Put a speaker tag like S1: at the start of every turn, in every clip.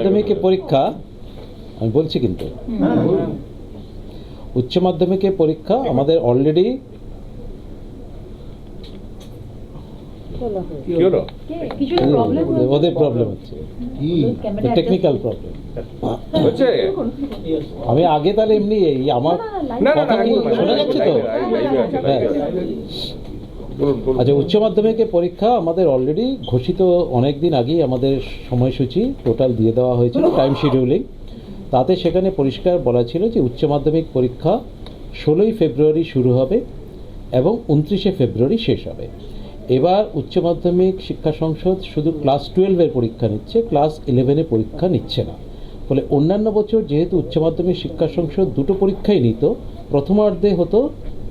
S1: মাধ্যমিকের পরীক্ষা আমি বলছি কিন্তু উচ্চ মাধ্যমিকের পরীক্ষা আমাদের অলরেডি
S2: কি হলো
S3: কিছু প্রবলেম
S1: ওদের প্রবলেম হচ্ছে টেকনিক্যাল প্রবলেম
S2: হচ্ছে
S1: আমি আগে তাহলে এমনি আমার
S2: না না না
S1: কথা কি শোনা যাচ্ছে তো আচ্ছা উচ্চ মাধ্যমিকের পরীক্ষা আমাদের অলরেডি ঘোষিত অনেক দিন আগেই আমাদের সময়সূচি টোটাল দিয়ে দেওয়া হয়েছিল টাইম শিডিউলিং তাতে সেখানে পরিষ্কার বলা ছিল যে উচ্চ মাধ্যমিক পরীক্ষা ষোলোই ফেব্রুয়ারি শুরু হবে এবং উনত্রিশে ফেব্রুয়ারি শেষ হবে। এবার উচ্চ মাধ্যমিক শিক্ষা সংসদ শুধু ক্লাস টুয়েলভের পরীক্ষা নিচ্ছে ক্লাস ইলেভেনের পরীক্ষা নিচ্ছে না। ফলে অন্যান্য বছর যেহেতু উচ্চ মাধ্যমিক শিক্ষা সংসদ দুটো পরীক্ষাই নিত প্রথমার্ধে হতো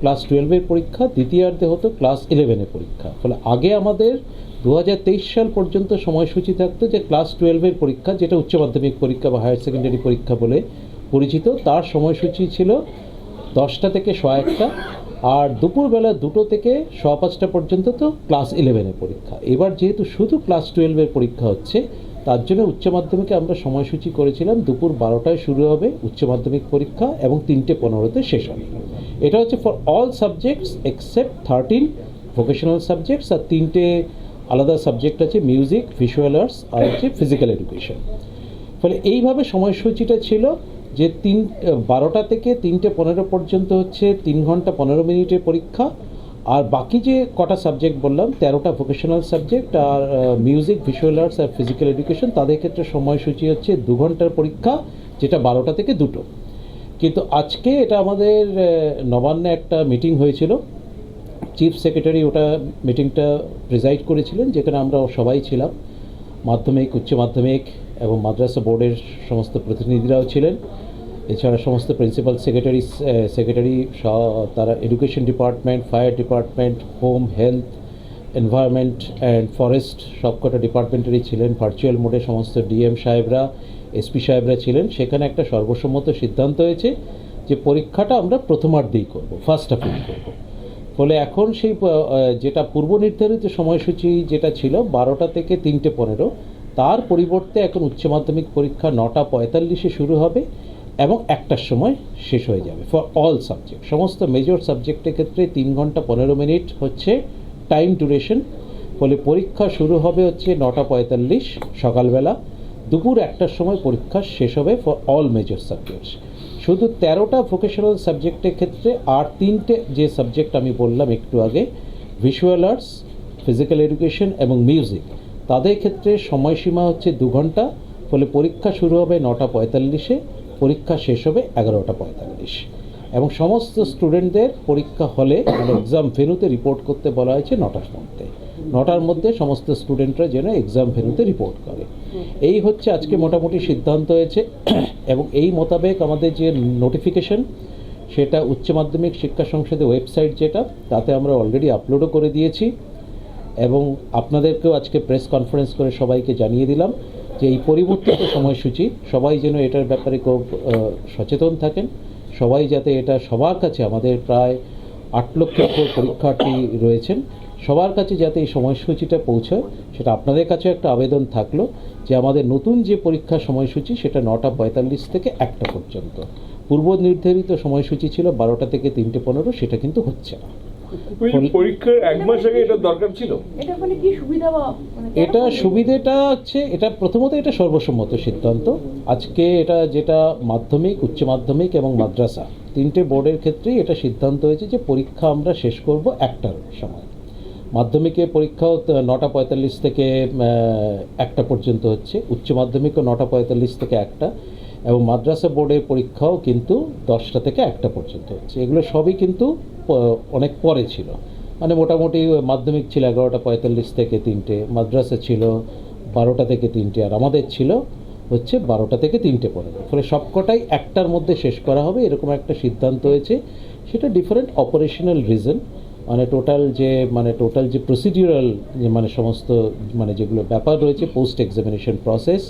S1: ক্লাস টুয়েলভের পরীক্ষা, দ্বিতীয়ার্ধে হতো ক্লাস ইলেভেনের পরীক্ষা। ফলে আগে আমাদের দু হাজার তেইশ সাল পর্যন্ত সময়সূচি থাকতো যে ক্লাস টুয়েলভের পরীক্ষা, যেটা উচ্চ মাধ্যমিক পরীক্ষা বা হায়ার সেকেন্ডারি পরীক্ষা বলে পরিচিত। তার সময়সূচি ছিল দশটা থেকে শ একটা আর দুপুরবেলা দুটো থেকে শ পাঁচটা পর্যন্ত তো ক্লাস ইলেভেনের পরীক্ষা। এবার যেহেতু শুধু ক্লাস টুয়েলভের পরীক্ষা হচ্ছে তার জন্য উচ্চ মাধ্যমিকে আমরা সময়সূচি করেছিলাম। দুপুর বারোটায় শুরু হবে উচ্চ মাধ্যমিক পরীক্ষা এবং তিনটে পনেরোতে শেষ হবে। এটা হচ্ছে for all subjects except thirteen vocational subjects আর তিনটে আলাদা সাবজেক্ট আছে মিউজিক ভিজুয়াল আর্টস আর হচ্ছে ফিজিক্যাল এডুকেশন ফলে এইভাবে সময়সূচিটা ছিল যে তিন, বারোটা থেকে তিনটে পনেরো পর্যন্ত হচ্ছে তিন ঘণ্টা পনেরো মিনিটের পরীক্ষা আর বাকি যে কটা সাবজেক্ট বললাম, তেরোটা ভোকেশনাল সাবজেক্ট আর মিউজিক ভিজুয়াল আর্টস আর ফিজিক্যাল এডুকেশন তাদের ক্ষেত্রে সময়সূচি হচ্ছে দু ঘণ্টার পরীক্ষা, যেটা বারোটা থেকে দুটো। কিন্তু আজকে এটা আমাদের নবান্নে একটা মিটিং হয়েছিল। চিফ সেক্রেটারি ওটা মিটিংটা প্রিজাইড করেছিলেন, যেখানে আমরা সবাই ছিলাম। মাধ্যমিক, উচ্চ মাধ্যমিক এবং মাদ্রাসা বোর্ডের সমস্ত প্রতিনিধিরাও ছিলেন। এছাড়া সমস্ত প্রিন্সিপাল সেক্রেটারি সেক্রেটারি তারা education department fire department home health environment and forest সবকটা ডিপার্টমেন্টেরই ছিলেন। ভার্চুয়াল মোডে সমস্ত ডিএম সাহেবরা এসপি সাহেবরা ছিলেন। সেখানে একটা সর্বসম্মত সিদ্ধান্ত হয়েছে যে পরীক্ষাটা আমরা প্রথমার্ধেই করব ফার্স্ট হাফেই করব। ফলে এখন সেই যেটা পূর্ব নির্ধারিত সময়সূচি যেটা ছিল বারোটা থেকে তিনটে পনেরো, তার পরিবর্তে এখন উচ্চ মাধ্যমিক পরীক্ষা নটা পঁয়তাল্লিশে শুরু হবে। এবং একটার সময় শেষ হয়ে যাবে ফর অল সাবজেক্ট সমস্ত মেজর সাবজেক্টের ক্ষেত্রে তিন ঘণ্টা পনেরো মিনিট হচ্ছে টাইম ডিউরেশন ফলে পরীক্ষা শুরু হবে হচ্ছে নটা পঁয়তাল্লিশ সকালবেলা। দুপুর একটার সময় পরীক্ষা শেষ হবে ফর অল মেজর সাবজেক্টস শুধু তেরোটা ভোকেশনাল সাবজেক্টের ক্ষেত্রে আর তিনটে যে সাবজেক্ট আমি বললাম একটু আগে ভিজুয়াল আর্টস ফিজিক্যাল এডুকেশন এবং মিউজিক তাদের ক্ষেত্রে সময়সীমা হচ্ছে দু ঘণ্টা। ফলে পরীক্ষা শুরু হবে নটা পঁয়তাল্লিশে। পরীক্ষা শেষ হবে এগারোটা পঁয়তাল্লিশ। এবং সমস্ত স্টুডেন্টদের পরীক্ষা হলে মানে এক্সাম ভেনুতে রিপোর্ট করতে বলা হয়েছে নটার মধ্যে। নটার মধ্যে সমস্ত স্টুডেন্টরা যেন এক্সাম ভেনুতে রিপোর্ট করে। এই হচ্ছে আজকে মোটামুটি সিদ্ধান্ত হয়েছে। এবং এই মোতাবেক আমাদের যে নোটিফিকেশন সেটা উচ্চ মাধ্যমিক শিক্ষা সংসদের ওয়েবসাইট যেটা, তাতে আমরা অলরেডি আপলোডও করে দিয়েছি। এবং আপনাদেরকেও আজকে প্রেস কনফারেন্স করে সবাইকে জানিয়ে দিলাম। যে এই পরিবর্তিত সময়সূচি, সবাই যেন এটার ব্যাপারে খুব সচেতন থাকেন। সবাই যাতে এটা সবার কাছে, আমাদের প্রায় আট লক্ষ পরীক্ষার্থী রয়েছেন, সবার কাছে যাতে এই সময়সূচিটা পৌঁছয়, সেটা আপনাদের কাছে একটা আবেদন থাকল যে আমাদের নতুন যে পরীক্ষার সময়সূচি, সেটা নটা পঁয়তাল্লিশ থেকে একটা পর্যন্ত। পূর্ব নির্ধারিত সময়সূচি ছিল বারোটা থেকে তিনটে পনেরো, সেটা কিন্তু হচ্ছে না।
S2: পরীক্ষার এক মাস আগে এটা দরকার ছিল।
S3: এটা মানে কি সুবিধা বা মানে
S1: এটা? সুবিধেটা হচ্ছে এটা প্রথমত এটা সর্বসম্মত সিদ্ধান্ত। আজকে এটা যেটা মাধ্যমিক উচ্চ মাধ্যমিক এবং মাদ্রাসা তিনটে বোর্ডের ক্ষেত্রেই এটা সিদ্ধান্ত হয়েছে যে পরীক্ষা আমরা শেষ করব একটার সময়। মাধ্যমিকের পরীক্ষাও নটা পঁয়তাল্লিশ থেকে একটা পর্যন্ত হচ্ছে উচ্চ মাধ্যমিকও নটা পঁয়তাল্লিশ থেকে একটা। এবং মাদ্রাসা বোর্ডের পরীক্ষাও কিন্তু দশটা থেকে একটা পর্যন্ত হচ্ছে। এগুলো সবই কিন্তু অনেক পরে ছিল। মানে মোটামুটি মাধ্যমিক ছিল এগারোটা পঁয়তাল্লিশ থেকে তিনটে, মাদ্রাসা ছিল বারোটা থেকে তিনটে, আর আমাদের ছিল হচ্ছে বারোটা থেকে তিনটে পনেরো ফলে সবকটাই একটার মধ্যে শেষ করা হবে, এরকম একটা সিদ্ধান্ত হয়েছে। সেটা ডিফারেন্ট অপারেশনাল রিজন মানে টোটাল যে মানে টোটাল যে প্রসিডিউরাল যে মানে সমস্ত মানে যেগুলো ব্যাপার রয়েছে পোস্ট এক্সামিনেশন প্রসেস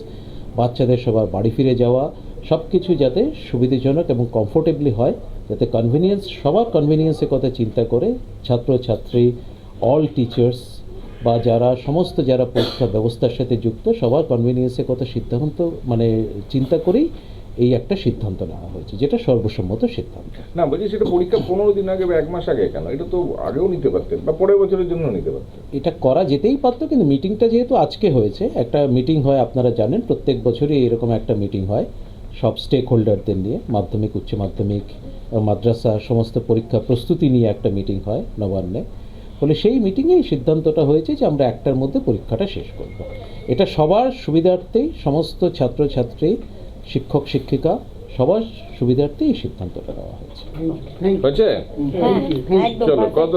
S1: বাচ্চাদের সবার বাড়ি ফিরে যাওয়া সব কিছু যাতে সুবিধাজনক এবং কমফোর্টেবলি হয়, যাতে কনভিনিয়েন্স সবার কনভিনিয়েন্সের কথা চিন্তা করে ছাত্রছাত্রী অল টিচার্স বা যারা সমস্ত যারা পরীক্ষা ব্যবস্থার সাথে যুক্ত, সবার কনভিনিয়েন্সের কথা সিদ্ধান্ত মানে চিন্তা করেই এই একটা সিদ্ধান্ত নেওয়া হয়েছে যেটা সর্বসম্মত সিদ্ধান্ত।
S2: না বলছি সেটা পরীক্ষা পনেরো দিন আগে বা এক মাস আগে কেন? এটা তো আগেও নিতে পারতেন বা পরের বছরের জন্য নিতে পারতেন।
S1: এটা করা যেতেই পারতো কিন্তু মিটিংটা যেহেতু আজকে হয়েছে একটা মিটিং হয় আপনারা জানেন প্রত্যেক বছরই এরকম একটা মিটিং হয় সব স্টেক হোল্ডারদের নিয়ে মাধ্যমিক উচ্চ মাধ্যমিক মাদ্রাসা সমস্ত পরীক্ষা প্রস্তুতি নিয়ে একটা মিটিং হয় নবান্নে। ফলে সেই মিটিংয়ে এই সিদ্ধান্তটা হয়েছে যে আমরা একটার মধ্যে পরীক্ষাটা শেষ করব। এটা সবার সুবিধার্থেই সমস্ত ছাত্রছাত্রী শিক্ষক শিক্ষিকা সবার সুবিধার্থে এই সিদ্ধান্তটা নেওয়া হয়েছে।
S2: হয়েছে?
S3: হ্যাঁ,
S2: চলো কত.